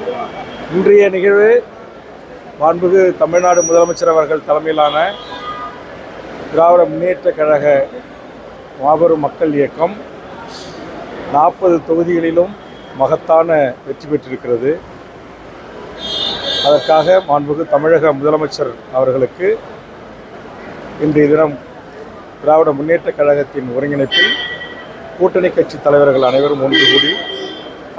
இன்றைய நிகழ்வு மாண்புகு தமிழ்நாடு முதலமைச்சர் அவர்கள் தலைமையிலான திராவிட முன்னேற்ற கழக மாபெரும் மக்கள் இயக்கம் நாற்பது தொகுதிகளிலும் மகத்தான வெற்றி பெற்றிருக்கிறது. அதற்காக மாண்புகு தமிழக முதலமைச்சர் அவர்களுக்கு இன்றைய தினம் திராவிட முன்னேற்றக் கழகத்தின் ஒருங்கிணைப்பில் கூட்டணி கட்சி தலைவர்கள் அனைவரும் ஒன்று கூடி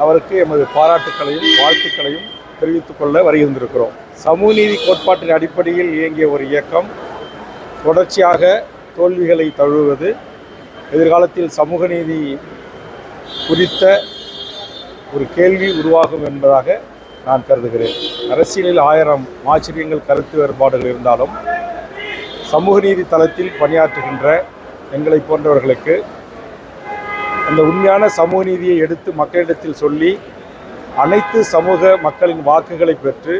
அவருக்கு எமது பாராட்டுக்களையும் வாழ்த்துக்களையும் தெரிவித்துக் கொள்ள வருகின்றிருக்கிறோம். சமூக நீதி கோட்பாட்டின் அடிப்படையில் இயங்கிய ஒரு இயக்கம். தொடர்ச்சியாக தோல்விகளை தழுவுவது. எதிர்காலத்தில் சமூக நீதி குறித்த ஒரு கேள்வி உருவாகும் என்பதாக நான் கருதுகிறேன். அரசியலில் ஆயிரம் ஆச்சரியங்கள் கருத்து வேறுபாடுகள் இருந்தாலும் சமூக நீதி தளத்தில் பணியாற்றுகின்ற எங்களை போன்றவர்களுக்கு அந்த உண்மையான சமூக நீதியை எடுத்து மக்களிடத்தில் சொல்லி அனைத்து சமூக மக்களின் வாக்குகளை பெற்று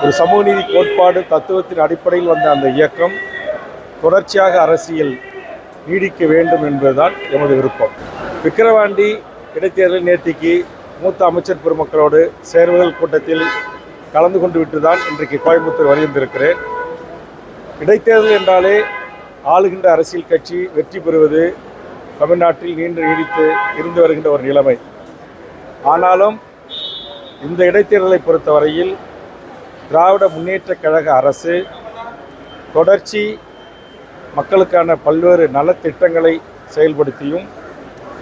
ஒரு சமூக நீதி கோட்பாடு தத்துவத்தின் அடிப்படையில் வந்த அந்த இயக்கம் தொடர்ச்சியாக அரசியல் நீடிக்க வேண்டும் என்பதுதான் எமது விருப்பம். விக்கிரவாண்டி இடைத்தேர்தல் நேர்த்திக்கு மூத்த அமைச்சர் பெருமக்களோடு சேர்வுகள் கூட்டத்தில் கலந்து கொண்டு விட்டு தான் இன்றைக்கு கோயம்புத்தூர் வருகின்றிருக்கிறேன். இடைத்தேர்தல் என்றாலே ஆளுகின்ற அரசியல் கட்சி வெற்றி பெறுவது தமிழ்நாட்டில் நீண்டு நீடித்து இருந்து வருகின்ற ஒரு நிலைமை. ஆனாலும் இந்த இடைத்தேர்தலை பொறுத்தவரையில் திராவிட முன்னேற்றக் கழக அரசு தொடர்ச்சி மக்களுக்கான பல்வேறு நலத்திட்டங்களை செயல்படுத்தியும்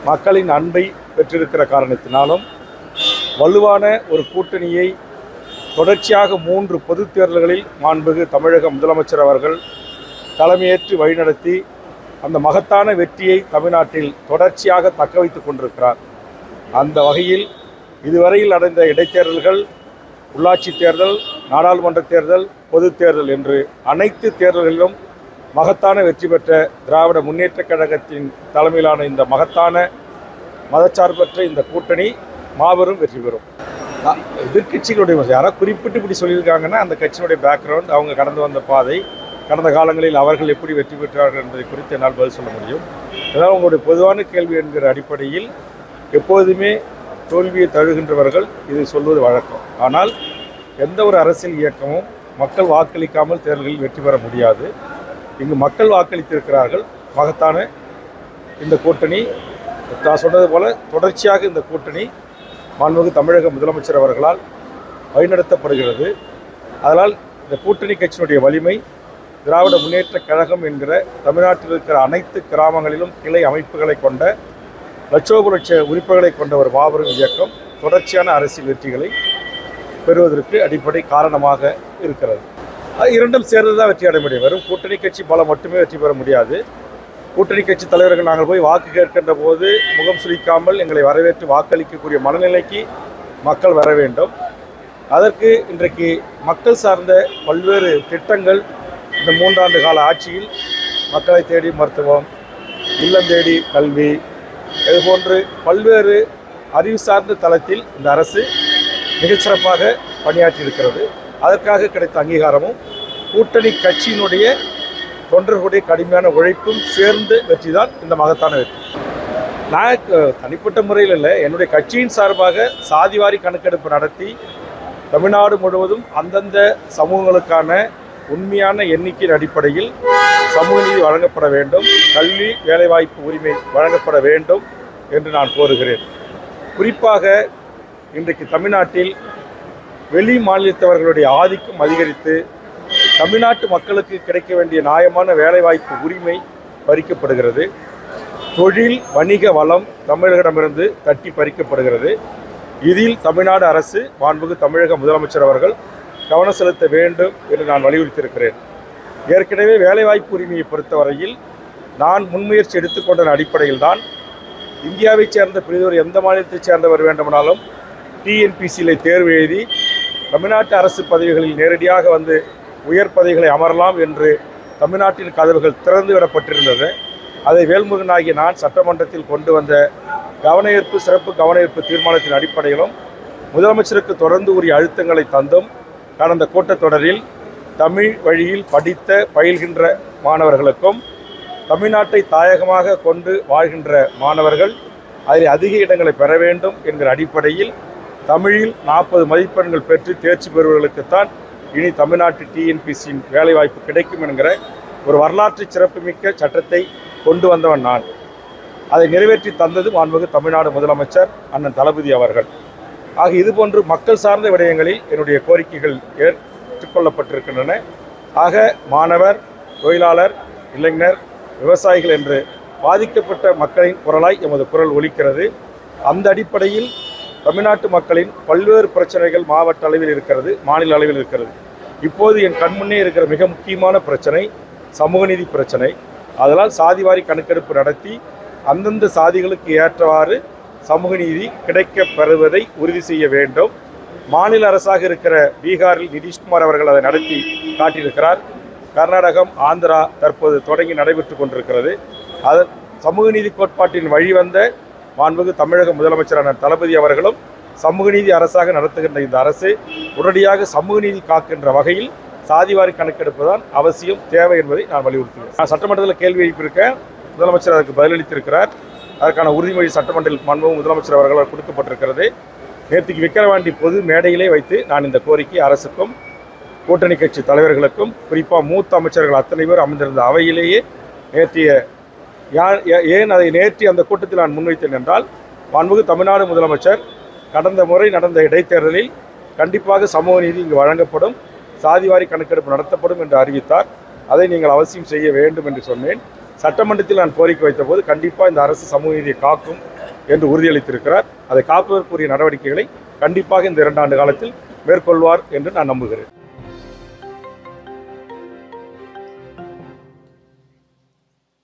மக்களின் அன்பை பெற்றிருக்கிற காரணத்தினாலும் வலுவான ஒரு கூட்டணியை தொடர்ச்சியாக மூன்று பொதுத் தேர்தல்களில் மாண்புகு தமிழக முதலமைச்சர் அவர்கள் தலைமையேற்று வழிநடத்தி அந்த மகத்தான வெற்றியை தமிழ்நாட்டில் தொடர்ச்சியாக தக்க வைத்துக் கொண்டிருக்கிறார். அந்த வகையில் இதுவரையில் நடந்த இடைத்தேர்தல்கள் உள்ளாட்சி தேர்தல் நாடாளுமன்ற தேர்தல் பொதுத் தேர்தல் என்று அனைத்து தேர்தல்களிலும் மகத்தான வெற்றி பெற்ற திராவிட முன்னேற்றக் கழகத்தின் தலைமையிலான இந்த மகத்தான மதச்சார்பற்ற இந்த கூட்டணி மாபெரும் வெற்றி பெறும். எதிர்கட்சிகளுடைய எதிர்க்கட்சிகளுடைய யாராவது குறிப்பிட்டு இப்படி சொல்லியிருக்காங்கன்னா அந்த கட்சியினுடைய பேக்ரவுண்ட் அவங்க கடந்து வந்த பாதை கடந்த காலங்களில் அவர்கள் எப்படி வெற்றி பெற்றார்கள் என்பதை குறித்து என்னால் பதில் சொல்ல முடியும். அதனால் உங்களுடைய பொதுவான கேள்வி என்கிற அடிப்படையில் எப்போதுமே தோல்வியை தழுகின்றவர்கள் இதை சொல்வது வழக்கம். ஆனால் எந்த ஒரு அரசியல் இயக்கமும் மக்கள் வாக்களிக்காமல் தேர்தலில் வெற்றி பெற முடியாது. இங்கு மக்கள் வாக்களித்திருக்கிறார்கள். மகத்தான இந்த கூட்டணி நான் சொன்னது போல தொடர்ச்சியாக இந்த கூட்டணி மாண்புமிகு தமிழக முதலமைச்சர் அவர்களால் வழிநடத்தப்படுகிறது அதனால் இந்த கூட்டணி கட்சியினுடைய வலிமை திராவிட முன்னேற்றக் கழகம் என்கிற தமிழ்நாட்டில் இருக்கிற அனைத்து கிராமங்களிலும் கிளை அமைப்புகளை கொண்ட லட்சோப லட்ச உறுப்புகளை கொண்ட ஒரு மாபெரும் இயக்கம் தொடர்ச்சியான அரசியல் வெற்றிகளை பெறுவதற்கு அடிப்படை காரணமாக இருக்கிறது. இரண்டும் சேர்ந்து தான் வெற்றி அடைய முடியும். வெறும் கூட்டணி கட்சி பலம் மட்டுமே வெற்றி பெற முடியாது. கூட்டணி கட்சி தலைவர்கள் நாங்கள் போய் வாக்கு கேட்கின்ற போது முகம் சுழிக்காமல் எங்களை வரவேற்று வாக்களிக்கக்கூடிய மனநிலைக்கு மக்கள் வர வேண்டும். அதற்கு இன்றைக்கு மக்கள் சார்ந்த பல்வேறு திட்டங்கள் இந்த மூன்றாண்டு கால ஆட்சியில் மக்களை தேடி மருத்துவம் இல்லம் தேடி கல்வி இதுபோன்று பல்வேறு அறிவு சார்ந்த தளத்தில் இந்த அரசு மிகச்சிறப்பாக பணியாற்றி இருக்கிறது. அதற்காக கிடைத்த அங்கீகாரமும் கூட்டணி கட்சியினுடைய தொண்டர்களுடைய கடுமையான உழைப்பும் சேர்ந்து வெற்றி தான் இந்த மகத்தான வெற்றி. நான் தனிப்பட்ட முறையில் இல்லை என்னுடைய கட்சியின் சார்பாக சாதிவாரி கணக்கெடுப்பு நடத்தி தமிழ்நாடு முழுவதும் அந்தந்த சமூகங்களுக்கான உண்மையான எண்ணிக்கையின் அடிப்படையில் சமூக நீதி வழங்கப்பட வேண்டும் கல்வி வேலைவாய்ப்பு உரிமை வழங்கப்பட வேண்டும் என்று நான் கோருகிறேன். குறிப்பாக இன்றைக்கு தமிழ்நாட்டில் வெளி மாநிலத்தவர்களுடைய ஆதிக்கம் அதிகரித்து தமிழ்நாட்டு மக்களுக்கு கிடைக்க வேண்டிய நியாயமான வேலைவாய்ப்பு உரிமை பறிக்கப்படுகிறது. தொழில் வணிக வளம் தமிழகமிருந்து தட்டி பறிக்கப்படுகிறது. இதில் தமிழ்நாடு அரசு மாண்புகு தமிழக முதலமைச்சர் அவர்கள் கவனம் செலுத்த வேண்டும் என்று நான் வலியுறுத்தியிருக்கிறேன். ஏற்கனவே வேலைவாய்ப்பு உரிமையை பொறுத்தவரையில் நான் முன்முயற்சி எடுத்துக்கொண்ட அடிப்படையில் தான் இந்தியாவைச் சேர்ந்த பிரிதவர் எந்த மாநிலத்தைச் சேர்ந்தவர் வேண்டுமானாலும் டிஎன்பிசியில் தேர்வு எழுதி தமிழ்நாட்டு அரசு பதவிகளில் நேரடியாக வந்து உயர் பதவிகளை அமரலாம் என்று தமிழ்நாட்டின் கதவுகள் திறந்து விடப்பட்டிருந்தது. அதை வேல்முருகனாகிய நான் சட்டமன்றத்தில் கொண்டு வந்த கவனஈர்ப்பு சிறப்பு கவனஈர்ப்பு தீர்மானத்தின் அடிப்படையிலும் முதலமைச்சருக்கு தொடர்ந்து உரிய அழுத்தங்களை தந்தும் கடந்த கூட்டத்தொடரில் தமிழ் வழியில் படித்த பயில்கின்ற மாணவர்களுக்கும் தமிழ்நாட்டை தாயகமாக கொண்டு வாழ்கின்ற மாணவர்கள் அதில் அதிக இடங்களை பெற வேண்டும் என்கிற அடிப்படையில் தமிழில் நாற்பது மதிப்பெண்கள் பெற்று தேர்ச்சி பெறுவர்களுக்குத்தான் இனி தமிழ்நாட்டு டிஎன்பிசியின் வேலைவாய்ப்பு கிடைக்கும் என்கிற ஒரு வரலாற்று சிறப்புமிக்க சட்டத்தை கொண்டு வந்தவன் நான். அதை நிறைவேற்றி தந்தது மாண்புமிகு தமிழ்நாடு முதலமைச்சர் அண்ணன் தளபதி அவர்கள். ஆக இதுபோன்று மக்கள் சார்ந்த விடயங்களில் என்னுடைய கோரிக்கைகள் ஏற்றுக்கொள்ளப்பட்டிருக்கின்றன. ஆக மாணவர் தொழிலாளர் இளைஞர் விவசாயிகள் என்று பாதிக்கப்பட்ட மக்களின் குரலாய் எமது குரல் ஒலிக்கிறது. அந்த அடிப்படையில் தமிழ்நாட்டு மக்களின் பல்வேறு பிரச்சனைகள் மாவட்ட அளவில் இருக்கிறது மாநில அளவில் இருக்கிறது. இப்போது என் கண்முன்னே இருக்கிற மிக முக்கியமான பிரச்சனை சமூக நீதி பிரச்சனை. அதனால் சாதிவாரி கணக்கெடுப்பு நடத்தி அந்தந்த சாதிகளுக்கு ஏற்றவாறு சமூக நீதி கிடைக்கப் பெறுவதை உறுதி செய்ய வேண்டும். மாநில அரசாக இருக்கிற பீகாரில் நிதிஷ்குமார் அவர்கள் அதை நடத்தி காட்டியிருக்கிறார். கர்நாடகம் ஆந்திரா தற்போது தொடங்கி நடைபெற்று கொண்டிருக்கிறது. அது சமூக நீதி கோட்பாட்டின் வழிவந்த மாண்புகு தமிழக முதலமைச்சரான தளபதி அவர்களும் சமூக நீதி அரசாக நடத்துகின்ற இந்த அரசு உடனடியாக சமூக நீதி காக்கின்ற வகையில் சாதிவாரி கணக்கெடுப்பு தான் அவசியம் தேவை என்பதை நான் வலியுறுத்துகிறேன். நான் சட்டமன்றத்தில் கேள்வி எழுப்பியிருக்கேன். முதலமைச்சர் அதற்கு பதிலளித்திருக்கிறார். அதற்கான உறுதிமொழி சட்டமன்றத்தில் மாண்புமிகு முதலமைச்சர் அவர்களால் கொடுக்கப்பட்டிருக்கிறது. நேற்றுக்கு விக்கிரவாண்டி பொது மேடையிலே வைத்து நான் இந்த கோரிக்கை அரசுக்கும் கூட்டணி கட்சி தலைவர்களுக்கும் குறிப்பாக மூத்த அமைச்சர்கள் அத்தனை பேர் அமைந்திருந்த அவையிலேயே நேற்றைய ஏன் அதை நேற்று அந்த கூட்டத்தில் நான் முன்வைத்தேன் என்றால் மாண்புமிகு தமிழ்நாடு முதலமைச்சர் கடந்த முறை நடந்த இடைத்தேர்தலில் கண்டிப்பாக சமூக நீதி இங்கு வழங்கப்படும் சாதிவாரி கணக்கெடுப்பு நடத்தப்படும் என்று அறிவித்தார். அதை நீங்கள் அவசியம் செய்ய வேண்டும் என்று சொன்னேன். சட்டமன்றத்தில் நான் கோரிக்கை வைத்தபோது கண்டிப்பாக இந்த அரசு சமூக நீதியை காக்கும் என்று உறுதியளித்திருக்கிறார். அதை காப்பதற்குரிய நடவடிக்கைகளை கண்டிப்பாக இந்த இரண்டாண்டு காலத்தில் மேற்கொள்வார் என்று நான் நம்புகிறேன்.